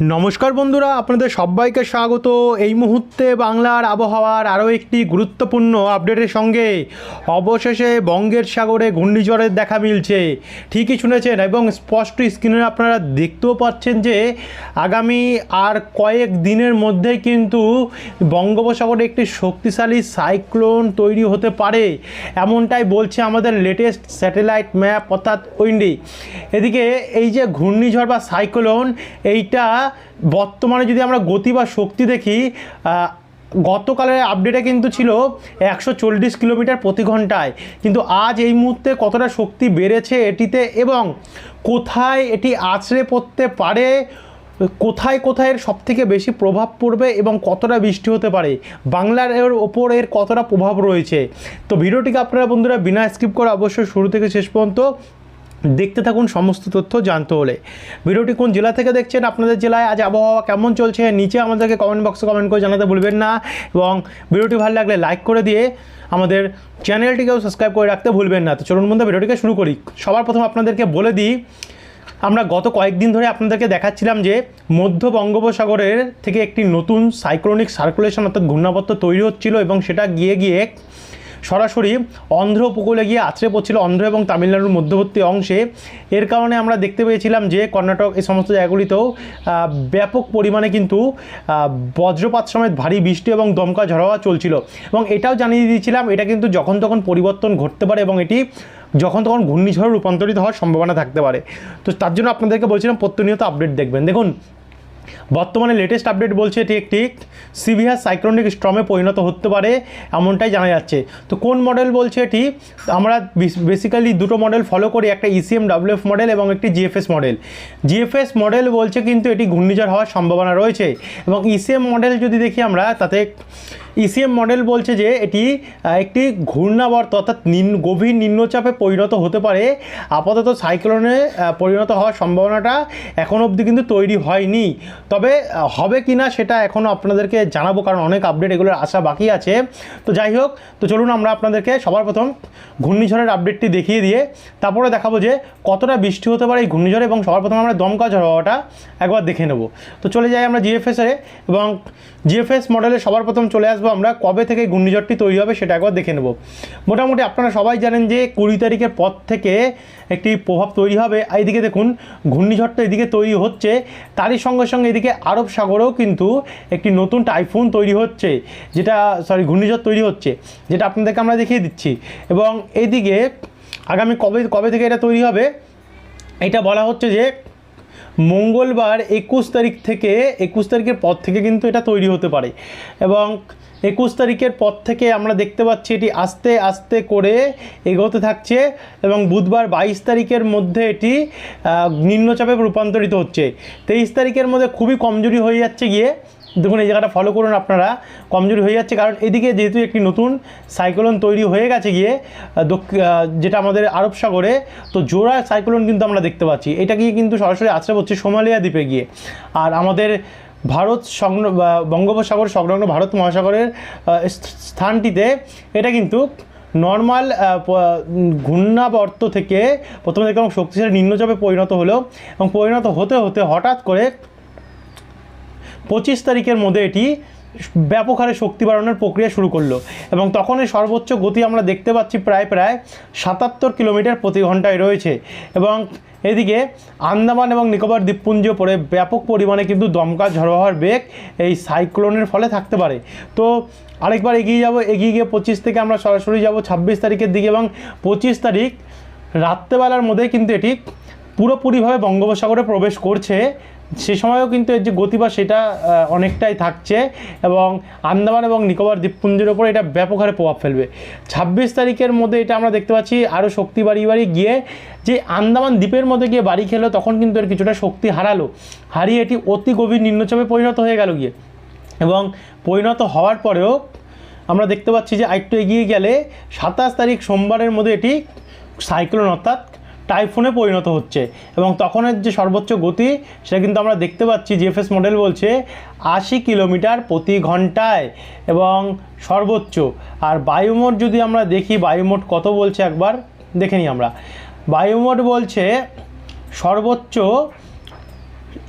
নমস্কার বন্ধুরা, আপনাদের সবাইকে স্বাগত। এই মুহূর্তে বাংলার আবহাওয়ার আরও একটি গুরুত্বপূর্ণ আপডেটের সঙ্গে অবশেষে বঙ্গের সাগরে ঘূর্ণিঝড়ের দেখা মিলছে। ঠিকই শুনেছেন এবং স্পষ্ট স্ক্রিনে আপনারা দেখতেও পাচ্ছেন যে আগামী আর কয়েক দিনের মধ্যেই কিন্তু বঙ্গোপসাগরে একটি শক্তিশালী সাইক্লোন তৈরি হতে পারে। এমনটাই বলছে আমাদের লেটেস্ট স্যাটেলাইট ম্যাপ, অর্থাৎ উইন্ডি। এদিকে এই যে ঘূর্ণিঝড় বা সাইক্লোন, এইটা বর্তমানে যদি আমরা গতি বা শক্তি দেখি গতকালের আপডেটে কিন্তু ছিল একশো চল্লিশ কিলোমিটার প্রতি ঘন্টায়। কিন্তু আজ এই মুহূর্তে কতটা শক্তি বেড়েছে এটিতে এবং কোথায় এটি আছড়ে পড়তে পারে, কোথায় কোথায় এর সব থেকে বেশি প্রভাব পড়বে এবং কতটা বৃষ্টি হতে পারে, বাংলার এর ওপর এর কতটা প্রভাব রয়েছে। তো ভিডিওটিকে আপনারা বন্ধুরা বিনা স্কিপ করে অবশ্যই শুরু থেকে শেষ পর্যন্ত দেখতে থাকুন সমস্ত তথ্য জানতে হলে। ভিডিওটি কোন জেলা থেকে দেখছেন, আপনাদের জেলায় আজ আবহাওয়া কেমন চলছে, নিচে আমাদেরকে কমেন্ট বক্সে কমেন্ট করে জানাতে ভুলবেন না এবং ভিডিওটি ভালো লাগলে লাইক করে দিয়ে আমাদের চ্যানেলটিকেও সাবস্ক্রাইব করে রাখতে ভুলবেন না। তো চলুন বন্ধু ভিডিওটিকে শুরু করি। সবার প্রথম আপনাদেরকে বলে দিই, আমরা গত কয়েকদিন ধরে আপনাদেরকে দেখাচ্ছিলাম যে মধ্য বঙ্গোপসাগরের থেকে একটি নতুন সাইক্লোনিক সার্কুলেশন অর্থাৎ ঘূর্ণাবর্ত তৈরি হচ্ছিল এবং সেটা গিয়ে গিয়ে সরাসরি অন্ধ্র উপকূলে গিয়ে আছড়ে পড়ছিল অন্ধ্র এবং তামিলনাড়ুর মধ্যবর্তী অংশে। এর কারণে আমরা দেখতে পেয়েছিলাম যে কর্ণাটক এই সমস্ত জায়গাগুলিতেও ব্যাপক পরিমাণে কিন্তু বজ্রপাত সমেত ভারী বৃষ্টি এবং দমকা ঝড়োয়া চলছিল। এবং এটাও জানিয়ে দিয়েছিলাম, এটা কিন্তু যখন তখন পরিবর্তন ঘটতে পারে এবং এটি যখন তখন ঘূর্ণিঝড়ে রূপান্তরিত হওয়ার সম্ভাবনা থাকতে পারে। তো তার জন্য আপনাদেরকে বলছিলাম প্রতিনিয়ত আপডেট দেখবেন। দেখুন বর্তমানে লেটেস্ট আপডেট বলছে এটি একটি সিভিয়ার সাইক্লোনিক স্ট্রমে পরিণত হতে পারে এমনটাই জানা যাচ্ছে। তো কোন মডেল বলছে এটি আমরা বেসিক্যালি দুটো মডেল ফলো করি, একটা E ইসিএম ডাব্লিউএফ মডেল এবং একটি জিএফএস মডেল জিএফএস মডেল বলছে কিন্তু এটি ঘূর্ণিঝড় হওয়ার সম্ভাবনা রয়েছে এবং ইসিএম মডেল যদি দেখি আমরা, তাতে ইসিএম মডেল বলছে যে এটি একটি ঘূর্ণাবর্ত, অর্থাৎ গভীর নিম্নচাপে পরিণত হতে পারে। আপাতত সাইক্লোনে পরিণত হওয়ার সম্ভাবনাটা এখন অবধি কিন্তু তৈরি হয়নি। তবে হবে কি না সেটা এখনও আপনাদেরকে জানাব, কারণ অনেক আপডেট এগুলোর আশা বাকি আছে। তো যাই হোক, তো চলুন আমরা আপনাদেরকে সবার প্রথম ঘূর্ণিঝড়ের আপডেটটি দেখিয়ে দিয়ে তারপরে দেখাবো যে কতটা বৃষ্টি হতে পারে এই ঘূর্ণিঝড়ে এবং সবার প্রথমে আমরা দমকা ঝড় হওয়াটা একবার দেখে নেব। তো চলে যাই আমরা জিএফএসে এবং জিএফএস মডেলে সবার প্রথম চলে আসব আমরা। কবে থেকে ঘূর্ণিঝড়টি তৈরি হবে সেটা একবার দেখে নেব। মোটামুটি আপনারা সবাই জানেন যে কুড়ি তারিখের পর থেকে একটি প্রভাব তৈরি হবে। এদিকে দেখুন, ঘূর্ণিঝড়টা এদিকে তৈরি হচ্ছে। তারই সঙ্গে সঙ্গে এদিকে আরব সাগরেও কিন্তু একটি নতুন টাইফুন তৈরি হচ্ছে, যেটা সরি ঘূর্ণিঝড় তৈরি হচ্ছে, যেটা আপনাদেরকে আমরা দেখিয়ে দিচ্ছি। এবং এইদিকে আগামী কবে কবে থেকে এটা তৈরি হবে, এটা বলা হচ্ছে যে মঙ্গলবার একুশ তারিখ থেকে, একুশ তারিখের পর থেকে কিন্তু এটা তৈরি হতে পারে। এবং একুশ তারিখের পর থেকে আমরা দেখতে পাচ্ছি এটি আস্তে আস্তে করে এগোতে থাকছে এবং বুধবার বাইশ তারিখের মধ্যে এটি নিম্নচাপে রূপান্তরিত হচ্ছে। তেইশ তারিখের মধ্যে খুবই কমজোরি হয়ে যাচ্ছে গিয়ে। দেখুন, এই জায়গাটা ফলো করুন আপনারা। কমজোরি হয়ে যাচ্ছে, কারণ এদিকে যেহেতু একটি নতুন সাইক্লোন তৈরি হয়ে গেছে গিয়ে যেটা আমাদের আরব সাগরে, তো জোড়া সাইক্লোন কিন্তু আমরা দেখতে পাচ্ছি। এটা গিয়ে কিন্তু সরাসরি আশ্রয় পড়ছে সোমালিয়া দ্বীপে গিয়ে। আর আমাদের ভারত সংলগ্ন বা বঙ্গোপসাগর সংলগ্ন ভারত মহাসাগরের স্থানটিতে এটা কিন্তু নর্মাল ঘূর্ণাবর্ত থেকে প্রথমে দেখলাম শক্তিশালী নিম্নচাপে পরিণত হলো। এবং পরিণত হতে হতে হঠাৎ করে পঁচিশ তারিখের মধ্যে এটি ব্যাপক হারে শক্তি বাড়ানোর প্রক্রিয়া শুরু করল। এবং তখন এই সর্বোচ্চ গতি আমরা দেখতে পাচ্ছি প্রায় প্রায় সাতাত্তর কিলোমিটার প্রতি ঘন্টায় রয়েছে। এবং এদিকে আন্দামান এবং নিকোবর দ্বীপপুঞ্জ পরে ব্যাপক পরিমাণে কিন্তু দমকা ঝড় হওয়ার বেগ এই সাইক্লোনের ফলে থাকতে পারে। তো আরেকবার এগিয়ে যাব, এগিয়ে গিয়ে পঁচিশ থেকে আমরা সরাসরি যাব ছাব্বিশ তারিখের দিকে এবং পঁচিশ তারিখ রাত্রেবেলার মধ্যে কিন্তু এটি পুরোপুরিভাবে বঙ্গোপসাগরে প্রবেশ করছে, সে সময়ও কিন্তু এর যে গতিবা সেটা অনেকটাই থাকছে এবং আন্দামান এবং নিকোবর দ্বীপপুঞ্জের ওপর এটা ব্যাপক হারে প্রভাব ফেলবে। ছাব্বিশ তারিখের মধ্যে এটা আমরা দেখতে পাচ্ছি, আরও শক্তি বাড়ি বাড়ি গিয়ে যে আন্দামান দ্বীপের মধ্যে গিয়ে বাড়ি খেলো, তখন কিন্তু এর কিছুটা শক্তি হারালো। হারিয়ে এটি অতি গভীর নিম্নচাপে পরিণত হয়ে গেল গিয়ে। এবং পরিণত হওয়ার পরেও আমরা দেখতে পাচ্ছি যে আরেকটু এগিয়ে গেলে সাতাশ তারিখ সোমবারের মধ্যে এটি সাইক্লোন অর্থাৎ টাইফুনে পরিণত হচ্ছে এবং তখনের যে সর্বোচ্চ গতি সেটা কিন্তু আমরা দেখতে পাচ্ছি জিএফএস মডেল বলছে আশি কিলোমিটার প্রতি ঘন্টায় এবং সর্বোচ্চ। আর বায়ুমোট যদি আমরা দেখি, বায়ুমোট কত বলছে একবার? দেখে নিই আমরা। বায়ুমোট বলছে সর্বোচ্চ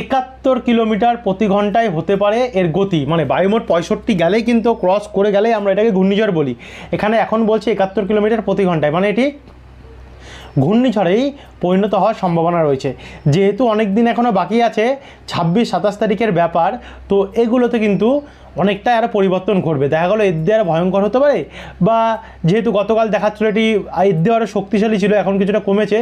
একাত্তর কিলোমিটার প্রতি ঘন্টায় হতে পারে এর গতি। মানে বায়ুমোট পঁয়ষট্টি গেলেই কিন্তু ক্রস করে গেলেই আমরা এটাকে ঘূর্ণিঝড় বলি। এখানে এখন বলছে একাত্তর কিলোমিটার প্রতি ঘন্টায়। মানে এটি ঘূর্ণিঝড়েই পরিণত হওয়ার সম্ভাবনা রয়েছে। যেহেতু অনেক দিন এখনও বাকি আছে, ছাব্বিশ, সাতাশ তারিখের ব্যাপার, তো এগুলোতে কিন্তু অনেকটাই আরও পরিবর্তন ঘটবে। দেখা গেলো এর দিয়ে আরও ভয়ঙ্কর হতে পারে বা যেহেতু গতকাল দেখাচ্ছিল এটি এর দিয়ে আরও শক্তিশালী ছিল, এখন কিছুটা কমেছে,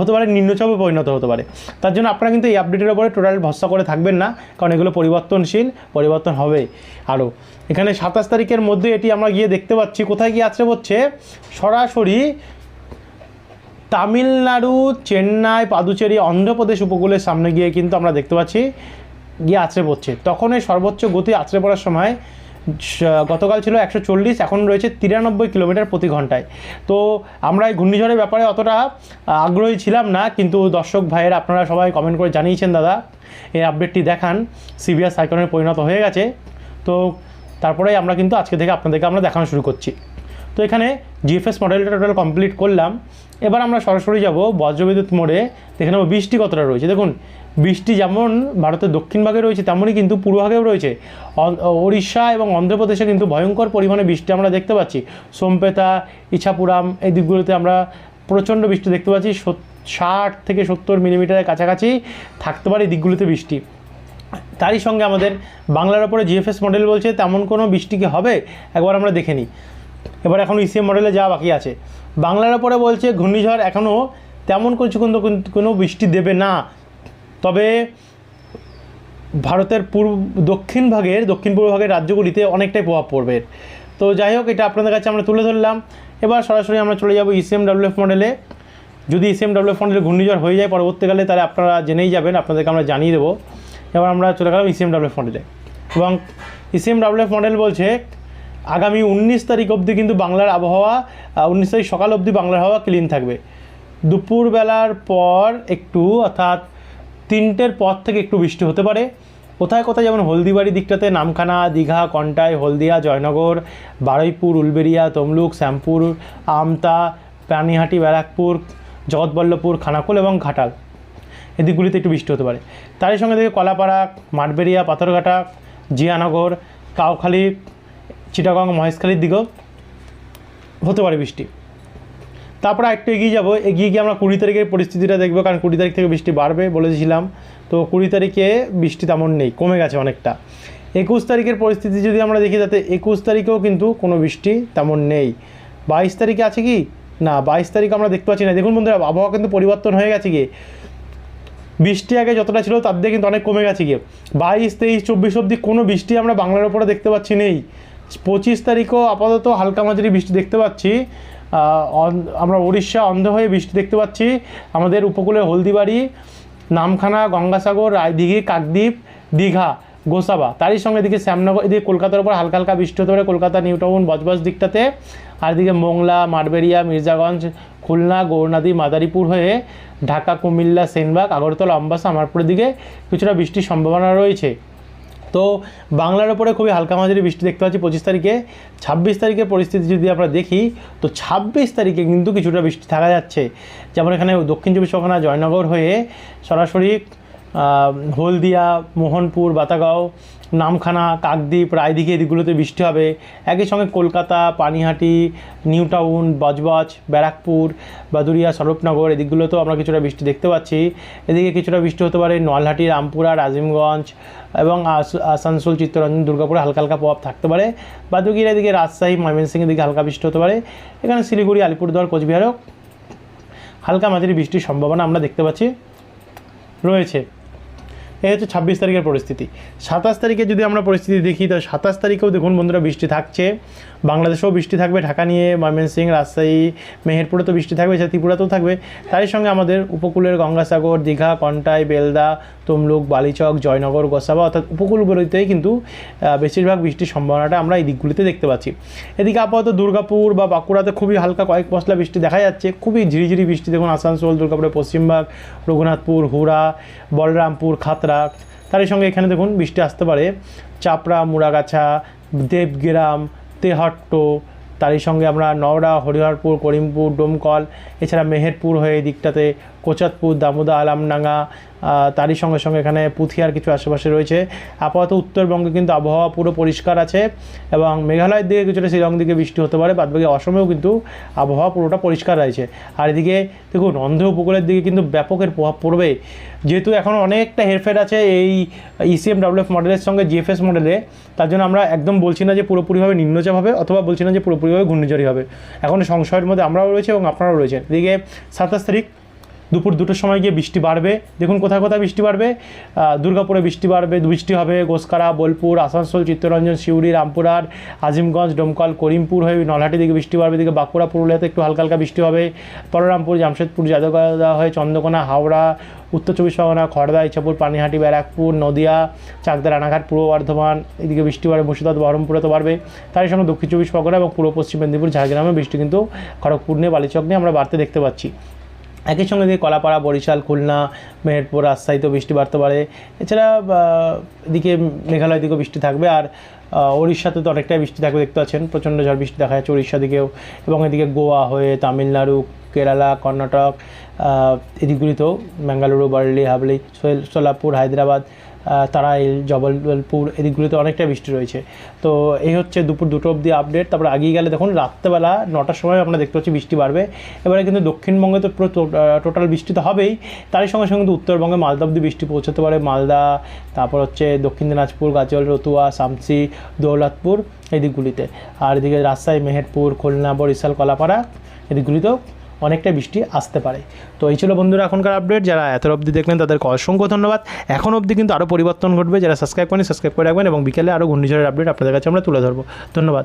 হতে পারে নিম্নচাপে পরিণত হতে পারে। তার জন্য আপনারা কিন্তু এই আপডেটের উপরে টোটাল ভরসা করে থাকবেন না, কারণ এগুলো পরিবর্তনশীল, পরিবর্তন হবে আরও এখানে সাতাশ তারিখের মধ্যে এটি আমরা গিয়ে দেখতে পাচ্ছি, কোথায় গিয়ে আছড়ে পড়ছে? সরাসরি তামিলনাড়ু, চেন্নাই, পাদুচেরি, অন্ধ্রপ্রদেশ উপকূলের সামনে গিয়ে কিন্তু আমরা দেখতে পাচ্ছি, গিয়ে আছড়ে পড়ছে। তখন এই সর্বোচ্চ গতি আছড়ে পড়ার সময় গতকাল ছিল একশো চল্লিশ, এখন রয়েছে তিরানব্বই কিলোমিটার প্রতি ঘন্টায়। তো আমরা এই ঘূর্ণিঝড়ের ব্যাপারে অতটা আগ্রহী ছিলাম না, কিন্তু দর্শক ভাইয়েরা আপনারা সবাই কমেন্ট করে জানিয়েছেন দাদা, এই আপডেটটি দেখান সিভিয়ার সাইক্লোনে পরিণত হয়ে গেছে। তো তারপরেই আমরা কিন্তু আজকে থেকে আপনাদেরকে আমরা দেখানো শুরু করছি। তো এখানে জিএফএস মডেলটা টোটাল কমপ্লিট করলাম। এবার আমরা সরাসরি যাব বজ্রবিদ্যুৎ মোড়ে। দেখে নেব বৃষ্টি কতটা রয়েছে। দেখুন, বৃষ্টি যেমন ভারতের দক্ষিণ ভাগে রয়েছে, তেমনই কিন্তু পূর্ব ভাগেও রয়েছে। ওড়িশা এবং অন্ধ্রপ্রদেশে কিন্তু ভয়ঙ্কর পরিমাণে বৃষ্টি আমরা দেখতে পাচ্ছি। সোমপেতা ইছাপুরাম এই দিকগুলোতে আমরা প্রচণ্ড বৃষ্টি দেখতে পাচ্ছি। ষাট থেকে সত্তর মিলিমিটারের কাছাকাছি থাকতে পারে দিকগুলোতে বৃষ্টি। তারই সঙ্গে আমাদের বাংলার ওপরে জিএফএস মডেল বলছে, তেমন কোনো বৃষ্টি কি হবে? একবার আমরা দেখে নিই। এবার এখন ইসিএম মডেলে যাওয়া বাকি আছে। বাংলার ওপরে বলছে ঘূর্ণিঝড় এখনও তেমন কিছু কিন্তু কোনো বৃষ্টি দেবে না। তবে ভারতের পূর্ব, দক্ষিণ ভাগের, দক্ষিণ পূর্ব ভাগের রাজ্যগুলিতে অনেকটাই প্রভাব পড়বে। তো যাই হোক, এটা আপনাদের কাছে আমরা তুলে ধরলাম। এবার সরাসরি আমরা চলে যাব ইসিএম ডাব্লিউএফ মডেলে যদি ইসিএম ডাব্লিউএফ মডেলে ঘূর্ণিঝড় হয়ে যায় পরবর্তীকালে, তাহলে আপনারা জেনেই যাবেন, আপনাদেরকে আমরা জানিয়ে দেবো। এবার আমরা চলে গেলাম ইসিএম ডাব্লিউএফ মডেলে এবং ইসিএম ডাব্লিউএফ মডেল বলছে আগামী উনিশ তারিখ অবধি কিন্তু বাংলার আবহাওয়া উনিশ তারিখ সকাল অবধি বাংলার হাওয়া ক্লিন থাকবে। দুপুরবেলার পর একটু, অর্থাৎ তিনটের পর থেকে একটু বৃষ্টি হতে পারে। কোথায় কোথায় যেমন হলদিবাড়ি দিকটাতে নামখানা, দীঘা, কন্টাই, হলদিয়া, জয়নগর, বারুইপুর, উলবেড়িয়া, তমলুক, শ্যামপুর, আমতা পানিহাটি ব্যারাকপুর, জগৎবল্লভপুর, খানাকুল এবং ঘাটাল। এদিকগুলিতে একটু বৃষ্টি হতে পারে। তারই সঙ্গে দেখে কলাপাড়া, মাঠবেড়িয়া, পাথরঘাটা, জিয়ানগর, কাউখালী চিটাগং মহেশখালীর দিকেও হতে পারে বৃষ্টি। তারপরে একটু এগিয়ে যাব। এগিয়ে গিয়ে আমরা কুড়ি তারিখের পরিস্থিতিটা দেখব, কারণ কুড়ি তারিখ থেকে বৃষ্টি বাড়বে বলেছিলাম। তো কুড়ি তারিখে বৃষ্টি তেমন নেই, কমে গেছে অনেকটা। একুশ তারিখের পরিস্থিতি যদি আমরা দেখি, তাতে একুশ তারিখেও কিন্তু কোনো বৃষ্টি তেমন নেই। বাইশ তারিখে আছে কি? না, বাইশ তারিখ আমরা দেখতে পাচ্ছি না। দেখুন বন্ধুরা, আবহাওয়া কিন্তু পরিবর্তন হয়ে গেছে গিয়ে। বৃষ্টি আগে যতটা ছিল, তার দিয়ে কিন্তু অনেক কমে গেছে গিয়ে। বাইশ, তেইশ, চব্বিশ অবধি কোনো বৃষ্টি আমরা বাংলার ওপরে দেখতে পাচ্ছি নেই। পঁচিশ তারিখও আপাতত হালকা মাঝারি বৃষ্টি দেখতে পাচ্ছি। আমরা উড়িষ্যা অন্ধ হয়ে বৃষ্টি দেখতে পাচ্ছি। আমাদের উপকূলে হলদিবাড়ি, নামখানা, গঙ্গাসাগর, রায়দিঘি, কাকদ্বীপ, দীঘা, গোসাবা। তারই সঙ্গে এদিকে শ্যামনগর, এদিকে কলকাতার উপর হালকা হালকা বৃষ্টি হতে পারে। কলকাতা, নিউ টাউন, বজবজ দিকটাতে। আর এদিকে মোংলা, মাঠবেড়িয়া, মির্জাগঞ্জ, খুলনা, গৌরনাদি, মাদারীপুর হয়ে ঢাকা, কুমিল্লা, সেনবাগ, আগরতলা, অম্বাসা আমারপুরের দিকে কিছুটা বৃষ্টির সম্ভাবনা রয়েছে। তো বাংলার ওপরে খুবই হালকা মাঝারি বৃষ্টি দেখতে পাচ্ছি পঁচিশ তারিখে। ছাব্বিশ তারিখের পরিস্থিতি যদি আমরা দেখি, তো ছাব্বিশ তারিখে কিন্তু কিছুটা বৃষ্টি থাকা যাচ্ছে। যেমন এখানে দক্ষিণ চব্বিশ পরগনা জয়নগর হয়ে সরাসরি হলদিয়া, মোহনপুর, বাতাগাঁও, নামখানা, কাকদ্বীপ, রায়দিঘি এদিকগুলোতে বৃষ্টি হবে। একই সঙ্গে কলকাতা, পানিহাটি, নিউ টাউন, বজবজ, ব্যারাকপুর বাদুরিয়া স্বরূপনগর এদিকগুলোতেও আমরা কিছুটা বৃষ্টি দেখতে পাচ্ছি। এদিকে কিছুটা বৃষ্টি হতে পারে নলহাটি রামপুরা রাজিমগঞ্জ এবং আস- আসানসোল, চিত্তরঞ্জন, দুর্গাপুরে হালকা হালকা প্রভাব থাকতে পারে। বাদুগির এদিকে রাজশাহী ময়মনসিংহের দিকে হালকা বৃষ্টি হতে পারে। এখানে শিলিগুড়ি, আলিপুরদুয়ার, কোচবিহারও হালকা মাঝারি বৃষ্টির সম্ভাবনা আমরা দেখতে পাচ্ছি। রয়েছে। এই হচ্ছে ছাব্বিশ তারিখের পরিস্থিতি। সাতাশ তারিখে যদি আমরা পরিস্থিতি দেখি তো সাতাশ তারিখেও দেখুন বন্ধুরা বৃষ্টি থাকছে। বাংলাদেশেও বৃষ্টি থাকবে, ঢাকা নিয়ে ময়মনসিংহ, রাজশাহী মেহেরপুরে তো বৃষ্টি থাকবে সে ত্রিপুরাতেও থাকবে। তারই সঙ্গে আমাদের উপকূলের গঙ্গাসাগর, দীঘা, কন্টাই, বেলদা তমলুক বালিচক, জয়নগর, গোসাবা অর্থাৎ উপকূলগুলিতেই কিন্তু বেশিরভাগ বৃষ্টির সম্ভাবনাটা আমরা এই দিকগুলিতে দেখতে পাচ্ছি। এদিকে আপাতত দুর্গাপুর বা বাঁকুড়াতে খুবই হালকা কয়েক পশলা বৃষ্টি দেখা যাচ্ছে। খুবই ঝিরিঝিরি বৃষ্টি, দেখুন আসানসোল, দুর্গাপুরের পশ্চিমবাগ রঘুনাথপুর, হুড়া, বলরামপুর খাতড়া তারই সঙ্গে এখানে দেখুন বৃষ্টি আসতে পারে। চাপড়া, মুড়াগাছা, দেবগ্রাম, তেহট্ট, তারই সঙ্গে আমরা নওড়া, হরিহরপুর, করিমপুর, ডোমকল, এছাড়া মেহেরপুর হয়ে দিকটাতে কোচাতপুর, দামোদা, আলামডাঙ্গা তারই সঙ্গে সঙ্গে এখানে পুথিয়ার কিছু আশেপাশে রয়েছে। আপাতত উত্তরবঙ্গে কিন্তু আবহাওয়া পুরো পরিষ্কার আছে এবং মেঘালয়ের দিকে কিছুটা শিলং দিকে বৃষ্টি হতে পারে, বাদবাকি অসমেও কিন্তু আবহাওয়া পুরোটা পরিষ্কার রয়েছে। আর এদিকে দেখুন, অন্ধ্র উপকূলের দিকে কিন্তু ব্যাপকের প্রভাব পড়বে। যেহেতু এখন অনেকটা হেরফের আছে এই ইসিএম ডাব্লিউএফ মডেলের সঙ্গে জিএফএস মডেলে তার জন্য আমরা একদম বলছি না যে পুরোপুরিভাবে নিম্নচাপ হবে অথবা বলছি না যে পুরোপুরিভাবে ঘূর্ণিঝড়ই হবে। এখন সংশয়ের মধ্যে আমরাও রয়েছে এবং আপনারাও রয়েছেন। এদিকে সাতাশ তারিখ দুপুর দুটোর সময় গিয়ে বৃষ্টি বাড়বে। দেখুন কোথায় কোথায় বৃষ্টি বাড়বে। দুর্গাপুরে বৃষ্টি বাড়বে, বৃষ্টি হবে গোসকারা, বোলপুর, আসানসোল, চিত্তরঞ্জন, সিউড়ি, রামপুরহাট, আজিমগঞ্জ, ডোমকল, করিমপুর হয়ে নলহাটি দিকে বৃষ্টি বাড়বে দিকে বাঁকুড়া, পুরুলিয়াতে একটু হালকা হালকা বৃষ্টি হবে। বলরামপুর, জামশেদপুর যাদবগা হয়ে চন্দ্রকোনা, হাওড়া, উত্তর চব্বিশ পরগনা, খড়দা ইচ্ছাপুর পানিহাটি, ব্যারাকপুর, নদিয়া, চাকদা, রানাঘাট, পূর্ব বর্ধমান, এদিকে বৃষ্টি বাড়বে, মুর্শিদাবাদ, বহরমপুরে তো বাড়বে। তারই সঙ্গে দক্ষিণ চব্বিশ পরগনা এবং পূর্ব পশ্চিম মেদিনীপুর, ঝাড়গ্রামে বৃষ্টি কিন্তু খড়গপুর নিয়ে, বালিচক নিয়ে আমরা বাড়তে দেখতে পাচ্ছি। একই সঙ্গে দিকে কলাপাড়া, বরিশাল, খুলনা, মেহেরপুর, রাজশাহীতেও বৃষ্টি বাড়তে পারে। এছাড়া এদিকে মেঘালয় দিকেও বৃষ্টি থাকবে আর উড়িষ্যাতে তো অনেকটাই বৃষ্টি থাকবে, দেখতে পাচ্ছেন। প্রচণ্ড ঝড় বৃষ্টি দেখা যাচ্ছে উড়িষ্যা দিকেও। এবং এদিকে গোয়া হয়ে তামিলনাড়ু, কেরালা, কর্ণাটক এদিকগুলিতেও ব্যাঙ্গালুরু বার্লি হাবলি সোল- সোলাপুর, হায়দ্রাবাদ তারাইল, জবলপুর এদিকগুলিতে অনেকটা বৃষ্টি রয়েছে। তো এই হচ্ছে দুপুর দুটো অবধি আপডেট তারপর আগিয়ে গেলে দেখুন, রাত্রেবেলা নটার সময় আমরা দেখতে পাচ্ছি বৃষ্টি বাড়বে। এবারে কিন্তু দক্ষিণবঙ্গে তো পুরো টোটাল বৃষ্টি তো হবেই। তারই সঙ্গে সঙ্গে কিন্তু উত্তরবঙ্গে মালদা অবধি বৃষ্টি পৌঁছাতে পারে। মালদা, তারপর হচ্ছে দক্ষিণ দিনাজপুর, গাজল, রতুয়া সামসি দৌলতপুর, এই দিকগুলিতে। আর এদিকে রাজশাহী, মেহেরপুর, খুলনা, বরিশাল, কলাপাড়া, এদিকগুলিতেও অনেকটা বৃষ্টি আসতে পারে। তো এই ছিল বন্ধুরা এখনকার আপডেট যারা এত অবধি দেখলেন তাদেরকে অসংখ্য ধন্যবাদ। এখন অবধি কিন্তু আরও পরিবর্তন ঘটবে। যারা সাবস্ক্রাইব করেন সাবস্ক্রাইব করে রাখবেন এবং বিকেলে আরও ঘূর্ণিঝড়ের আপডেট আপনাদের কাছে আমরা তুলে ধরবো। ধন্যবাদ।